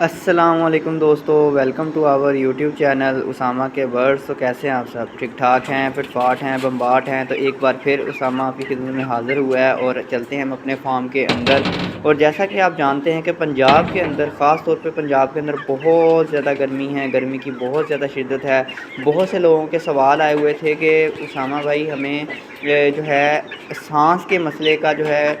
السلام علیکم دوستو welcome to our YouTube channel Osama کے برڈس تو کیسے ہیں آپ سب؟ ٹھیک ٹھاک ہیں فٹ فاٹ ہیں، بمباٹ ہیں۔ تو ایک بار پھر اسامہ آپ کی خدمت میں حاضر ہوا ہے اور چلتے ہیں ہم اپنے فارم کے اندر۔ اور جیسا کہ آپ جانتے ہیں کہ پنجاب کے اندر، خاص طور پہ پنجاب کے اندر بہت زیادہ گرمی ہے۔ گرمی کی بہت زیادہ شدت ہے۔ بہت سے لوگوں کے سوال آئے ہوئے تھے کہ اسامہ بھائی، ہمیں جو ہے سانس کے مسئلے کا جو ہے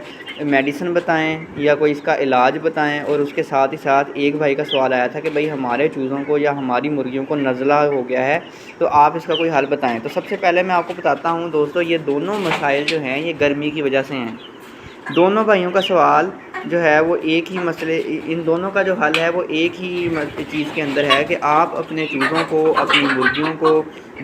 میڈیسن بتائیں یا کوئی اس کا علاج بتائیں اور اس کے ساتھ ہی ساتھ ایک بھائی کا سوال آیا تھا کہ بھائی ہمارے چوزوں کو یا ہماری مرغیوں کو نزلہ ہو گیا ہے تو آپ اس کا کوئی حل بتائیں؟ تو سب سے پہلے میں آپ کو بتاتا ہوں دوستو، یہ دونوں مسائل جو ہیں یہ گرمی کی وجہ سے ہیں۔ دونوں بھائیوں کا سوال جو ہے وہ ایک ہی مسئلے، ان دونوں کا جو حل ہے وہ ایک ہی چیز کے اندر ہے کہ آپ اپنے چوزوں کو، اپنی مرغیوں کو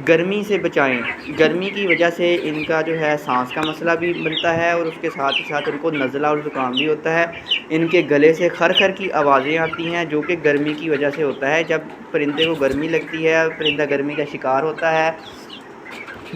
گرمی سے بچائیں۔ گرمی کی وجہ سے ان کا جو ہے سانس کا مسئلہ بھی بنتا ہے اور اس کے ساتھ ہی ساتھ ان کو نزلہ اور زکام بھی ہوتا ہے۔ ان کے گلے سے کھر کھر کی آوازیں آتی ہیں جو کہ گرمی کی وجہ سے ہوتا ہے۔ جب پرندے کو گرمی لگتی ہے، پرندہ گرمی کا شکار ہوتا ہے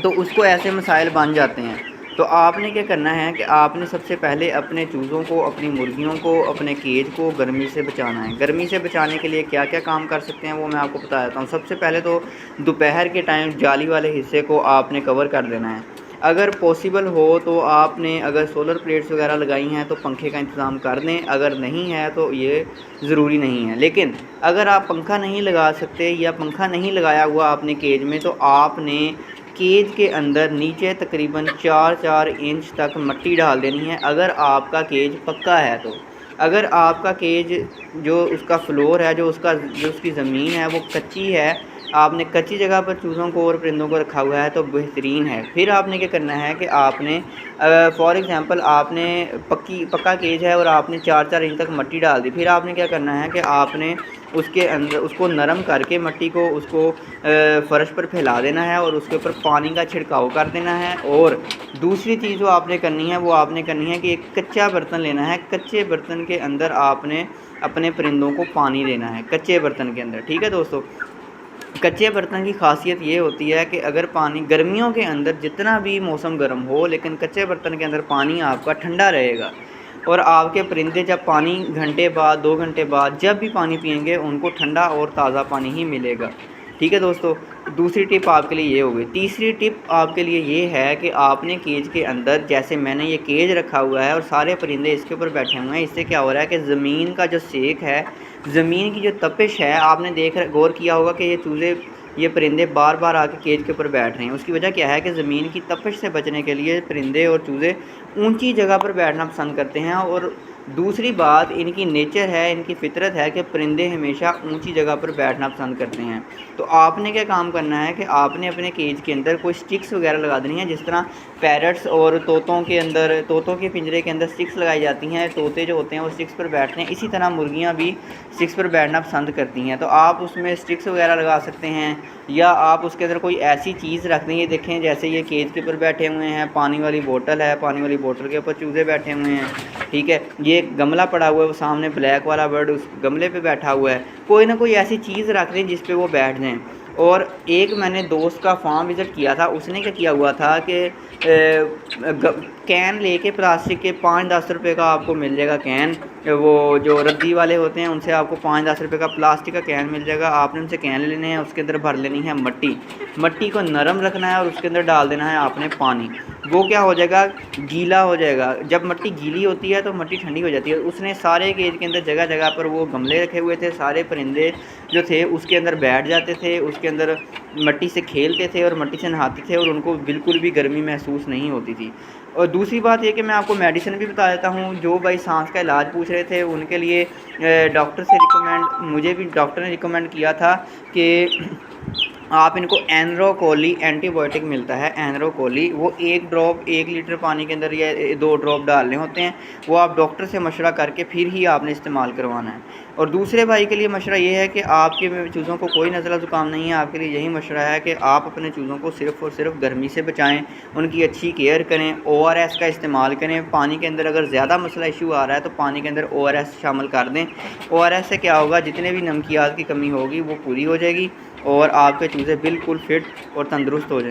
تو اس کو ایسے مسائل بن جاتے ہیں۔ تو آپ نے کیا کرنا ہے کہ آپ نے سب سے پہلے اپنے چوزوں کو، اپنی مرغیوں کو، اپنے کیج کو گرمی سے بچانا ہے۔ گرمی سے بچانے کے لیے کیا کیا کام کر سکتے ہیں وہ میں آپ کو بتا دیتا ہوں۔ سب سے پہلے تو دوپہر کے ٹائم جالی والے حصے کو آپ نے کور کر دینا ہے۔ اگر پاسبل ہو تو آپ نے اگر سولر پلیٹس وغیرہ لگائی ہیں تو پنکھے کا انتظام کر دیں۔ اگر نہیں ہے تو یہ ضروری نہیں ہے۔ لیکن اگر آپ پنکھا نہیں لگا سکتے یا پنکھا نہیں لگایا ہوا آپ نے کیج میں تو آپ نے کیج کے اندر نیچے تقریباً چار چار انچ تک مٹی ڈال دینی ہے۔ اگر آپ کا کیج پکا ہے تو۔ اگر آپ کا کیج جو اس کا فلور ہے، جو اس کا، جو اس کی زمین ہے، وہ کچی ہے آپ نے کچی جگہ پر چوزوں کو اور پرندوں کو رکھا ہوا ہے تو بہترین ہے۔ پھر آپ نے کیا کرنا ہے کہ آپ نے فار ایگزامپل آپ نے پکی، پکا کیج ہے اور آپ نے چار چار انچ تک مٹی ڈال دی۔ پھر آپ نے کیا کرنا ہے کہ آپ نے اس کے اندر، اس کو نرم کر کے مٹی کو، اس کو فرش پر پھیلا دینا ہے اور اس کے اوپر پانی کا چھڑکاؤ کر دینا ہے۔ اور دوسری چیز جو آپ نے کرنی ہے، وہ آپ نے کرنی ہے کہ ایک کچا برتن لینا ہے۔ کچے برتن کے اندر آپ نے اپنے پرندوں کو پانی دینا ہے، کچے برتن کے اندر۔ ٹھیک ہے دوستو؟ کچے برتن کی خاصیت یہ ہوتی ہے کہ اگر پانی گرمیوں کے اندر جتنا بھی موسم گرم ہو، لیکن کچے برتن کے اندر پانی آپ کا ٹھنڈا رہے گا۔ اور آپ کے پرندے جب پانی گھنٹے بعد، دو گھنٹے بعد جب بھی پانی پئیں گے، ان کو ٹھنڈا اور تازہ پانی ہی ملے گا۔ ٹھیک ہے دوستو، دوسری ٹپ آپ کے لیے یہ ہوگی تیسری ٹپ آپ کے لیے یہ ہے کہ آپ نے کیج کے اندر، جیسے میں نے یہ کیج رکھا ہوا ہے اور سارے پرندے اس کے اوپر بیٹھے ہوئے ہیں، اس سے کیا ہو رہا ہے کہ زمین کا جو سیک ہے زمین کی جو تپش ہے، آپ نے دیکھ غور کیا ہوگا کہ یہ چوزے، یہ پرندے بار بار آ کے کیج کے اوپر بیٹھ رہے ہیں۔ اس کی وجہ کیا ہے کہ زمین کی تپش سے بچنے کے لیے پرندے اور چوزے اونچی جگہ پر بیٹھنا پسند کرتے ہیں اور دوسری بات، ان کی نیچر ہے، ان کی فطرت ہے کہ پرندے ہمیشہ اونچی جگہ پر بیٹھنا پسند کرتے ہیں۔ تو آپ نے کیا کام کرنا ہے کہ آپ نے اپنے کیج کے اندر کوئی سٹکس وغیرہ لگا دینی ہے جس طرح پیرٹس اور طوطوں کے اندر، طوطوں کے پنجرے کے اندر سٹکس لگائی جاتی ہیں، طوطے جو ہوتے ہیں وہ سٹکس پر بیٹھتے ہیں۔ اسی طرح مرغیاں بھی سٹکس پر بیٹھنا پسند کرتی ہیں۔ تو آپ اس میں سٹکس وغیرہ لگا سکتے ہیں، یا آپ اس کے اندر کوئی ایسی چیز رکھ دیں، یہ دیکھیں جیسے یہ کیج کے اوپر بیٹھے ہوئے ہیں، پانی والی بوٹل ہے، پانی والی بوٹل کے اوپر چوزے بیٹھے ہوئے ہیں۔ ٹھیک ہے یہ گملہ پڑا ہوا ہے، وہ سامنے بلیک والا برڈ اس گملے پہ بیٹھا ہوا ہے۔ کوئی نہ کوئی ایسی چیز رکھ دیں جس پہ وہ بیٹھ جائیں۔ اور ایک میں نے دوست کا فارم وزٹ کیا تھا، اس نے کیا کیا ہوا تھا کہ کین لے کے پلاسٹک کے پانچ دس روپے کا آپ کو مل جائے گا کین وہ جو ردی والے ہوتے ہیں، ان سے آپ کو پانچ دس روپے کا پلاسٹک کا کین مل جائے گا۔ آپ نے ان سے کین لینے ہیں، اس کے اندر بھر لینی ہے مٹی۔ مٹی کو نرم رکھنا ہے اور اس کے اندر ڈال دینا ہے آپ نے پانی۔ وہ کیا ہو جائے گا؟ گیلا ہو جائے گا۔ جب مٹی گیلی ہوتی ہے تو مٹی ٹھنڈی ہو جاتی ہے۔ اس نے سارے کیج کے اندر جگہ جگہ پر وہ گملے رکھے ہوئے تھے۔ سارے پرندے جو تھے، اس کے اندر بیٹھ جاتے تھے۔ اس کے اندر مٹی سے کھیلتے تھے اور مٹی سے نہاتے تھے اور ان کو بالکل بھی گرمی محسوس نہیں ہوتی تھی۔ اور دوسری بات یہ کہ میں آپ کو میڈیسن بھی بتا دیتا ہوں۔ جو بھائی سانس کا علاج پوچھ رہے تھے، ان کے لیے ڈاکٹر سے ریکمینڈ مجھے بھی ڈاکٹر نے ریکمینڈ کیا تھا کہ آپ ان کو اینرو کولی اینٹی بائیوٹک ملتا ہے اینرو کولی وہ ایک ڈراپ ایک لیٹر پانی کے اندر یا دو ڈراپ ڈالنے ہوتے ہیں. وہ آپ ڈاکٹر سے مشورہ کر کے پھر ہی آپ نے استعمال کروانا ہے. اور دوسرے بھائی کے لیے مشورہ یہ ہے کہ آپ کے چوزوں کو کوئی نزلہ زکام نہیں ہے. آپ کے لیے یہی مشورہ ہے کہ آپ اپنے چوزوں کو صرف اور صرف گرمی سے بچائیں. ان کی اچھی کیئر کریں. او آر ایس کا استعمال کریں. پانی کے اندر اگر زیادہ مسئلہ ایشو آ رہا ہے تو پانی کے اندر او آر ایس شامل کر دیں. او آر ایس سے کیا ہوگا؟ جتنے بھی نمکیات کی کمی ہوگی وہ پوری ہو جائے گی. اور آپ کے چوزے بالکل فٹ اور تندرست ہو جائیں۔